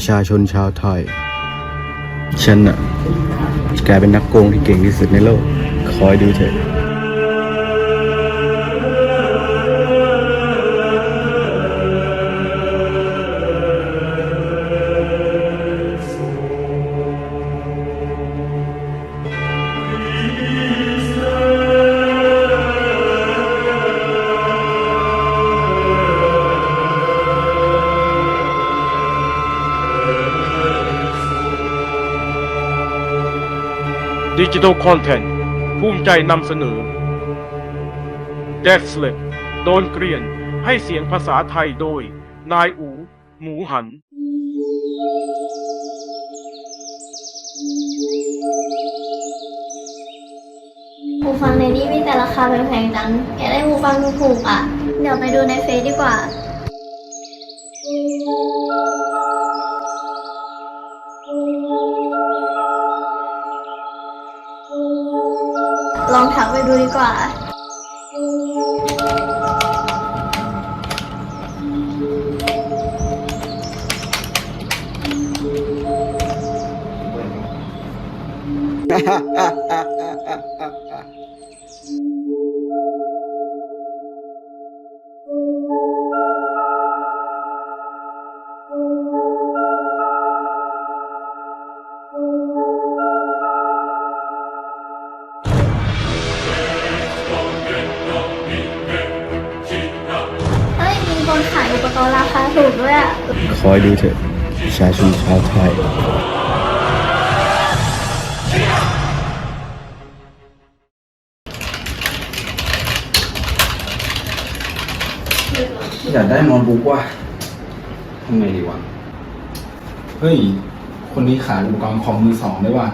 ประชาชนชาวไทย ฉันน่ะกลายเป็นนักโกงที่เก่งที่สุดในโลก คอยดูเถอะ ดิจิทัลคอนเทนต์ภูมิใจนำเสนอ d e x l e t โดนเกลียนให้เสียงภาษาไทยโดย นายอู หมูหัน หูฟังในนี้มีแต่ราคาแพงๆจังอยากได้หูฟังถูกๆอะ เดี๋ยวไปดูในเฟซดีกว่า ถามไปดูดีกว่าฮ่าฮ่า ขายอุปกรณ์ราคาถูกด้วยอะคอยดูเถอะประชาชนชาวไทย อยากได้โน้ตบุ๊กว่ะทำไงดีวะ เฮ้ย คนนี้ขายอุปกรณ์คอมมือสองได้ว่ะ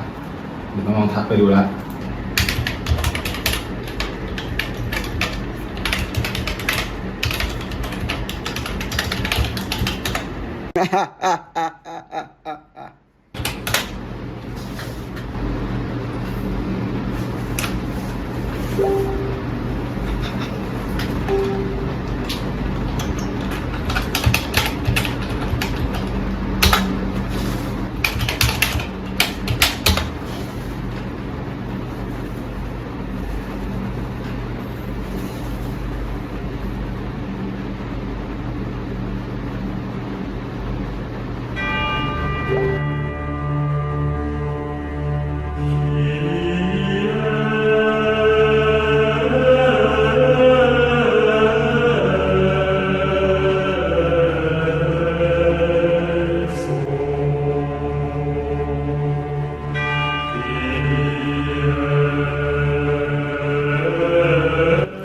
เดี๋ยวต้องลองทักไปดูละ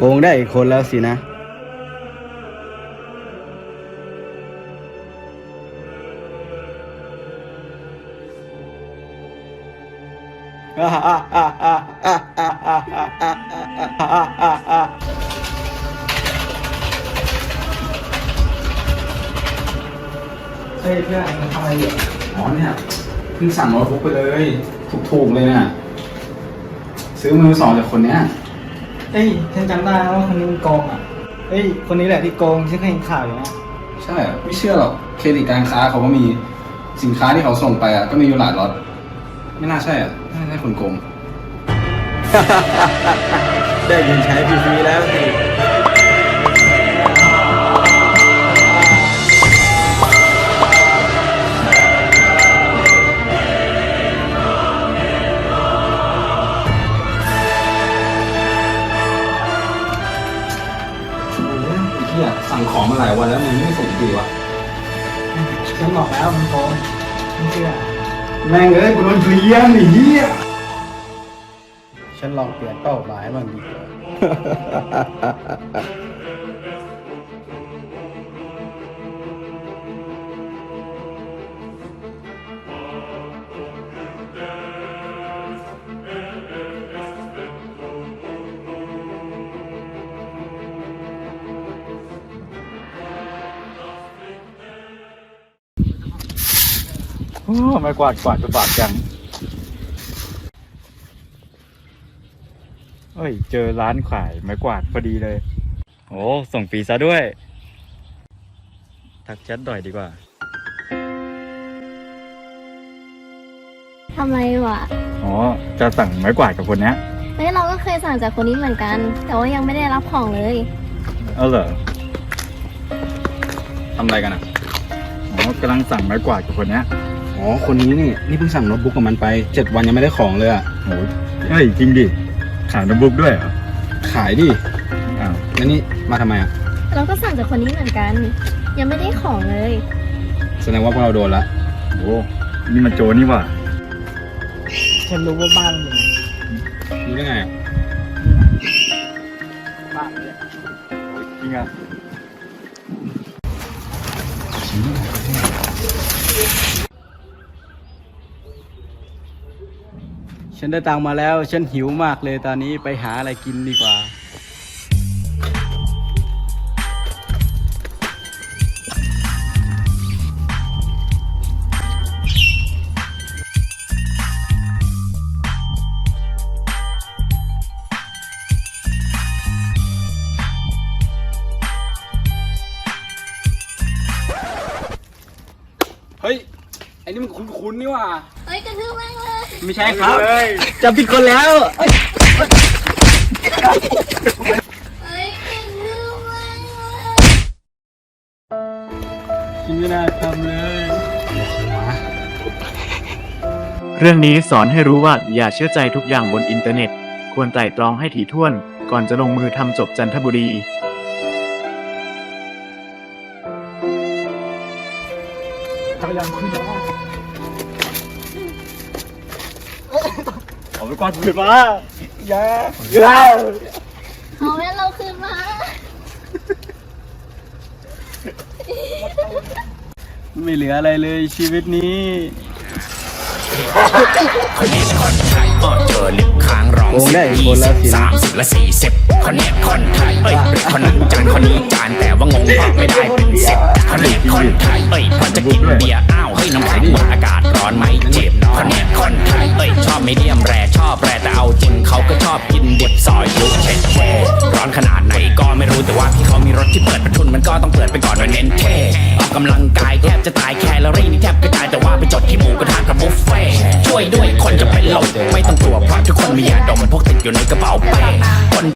โกงได้อีกคนแล้วสินะ เฮ้ยเพื่อนมึงทำอะไรอยู่อ๋อเนี่ยเพิ่งสั่งโน้ตบุ๊กไปเลย ถูกๆเลยเนี่ยซื้อมือสองจากคนเนี้ย เอ้ยฉันจำได้นะว่าคนนี้มันโกงอะเอ้ยคนนี้แหละที่โกงฉันเคยเห็นข่าวอยู่นะใช่เหรอไม่เชื่อหรอกเครดิตการค้าเขาก็มีสินค้าที่เขาส่งไปอะก็มีอยู่หลายล็อตไม่น่าใช่อะไม่น่าใช่คนโกง ได้เงินใช้ฟรีๆแล้วสิ หลายวันแล้วมันไม่ส่งทีวะฉันบอกแล้วมันโกงไม่เชื่อแม่งเอ้ยกูโดนเลี้ยงไอ้เหี้ยฉันลองเปลี่ยนเป้าหมายบ้างดีกว่า ไม่กวาดกวาดจะบาดจังเอ้ย เจอร้านขายไม้กวาดพอดีเลย โอ้ส่งฟรีซะด้วย ทักแชทหน่อยดีกว่า ทำไมวะอ๋อ จะสั่งไม้กวาดกับคนเนี้ยเฮ้ยเราก็เคยสั่งจากคนนี้เหมือนกัน แต่ว่ายังไม่ได้รับของเลย เอาเหรอทำอะไรกันอะ อ๋อกำลังสั่งไม้กวาดกับคนเนี้ย อ๋อ คนนี้นี่ นี่เพิ่งสั่งโน้ตบุ๊กกับมันไปเจ็ดวันยังไม่ได้ของเลยอะโหเฮ้ยจริงดิ ขายโน้ตบุ๊กด้วยเหรอ ขายดิ อ้าว แล้วนี่มาทำไมอะ เราก็สั่งจากคนนี้เหมือนกัน ยังไม่ได้ของเลย แสดงว่าพวกเราโดนละโหนี่มันโจรนี่หว่าฉันรู้ว่าบ้านมันรู้ได้ไงอะบ้านเนี่ยจริงอะ ฉันได้ตังมาแล้ว ฉันหิวมากเลยตอนนี้ไปหาอะไรกินดีกว่า เฮ้ย ไอ้นี่มันคุ้นๆนี่ว่ะเฮ้ยกระทืบแม่งเลย ไม่ใช่ครับจับผิดคนแล้วเฮ้ยกระทืบแม่งเลยฉันไม่น่าทำเลย เรื่องนี้สอนให้รู้ว่าอย่าเชื่อใจทุกอย่างบนอินเทอร์เน็ต ควรไตร่ตรองให้ถี่ถ้วน ก่อนจะลงมือทำจบจันทบุรีเอา ไม้กวาดคืนมาอย่าเอาแม่เราคืนมาไม่เหลืออะไรเลยชีวิตนี้ก็เจอลิบค้างร้องโอ้สิได้บคนยี่ละสิบสิสามสิบและสี่สิบคนเนี้ยคนไทยเอ้ยคนนั้นจานคนนี้จานแต่ว่างงเพราะไม่ได้เป็นสิบคนเนี้ยคนไทยเอ้ยพอจะกินเบียร์อ้าวเฮ้ยน้ำแข็งหมดอากาศร้อนไหมเจ็บคนเนี้ยคนไทยเอ้ยชอบไม่เดียมแรช อบกินดิบซอยยุคเช็ดแช่ร้อนขนาดไหนก็ไม่รู้แต่ว่าพี่เขามีรถที่เปิดประทุนมันก็ต้องเปิดไปก่อนโดยเน้นเท่ออกกำลังกายแทบจะตายแคลอรี่นี่แทบกระจายแต่ว่าไปจดที่หมูกระทะกับบุฟเฟ่ช่วยด้วยคนจะเป็นลมไม่ต้องกลัวเพราะทุกคนมียาดมมันพกติดอยู่ในกระเป๋าเป้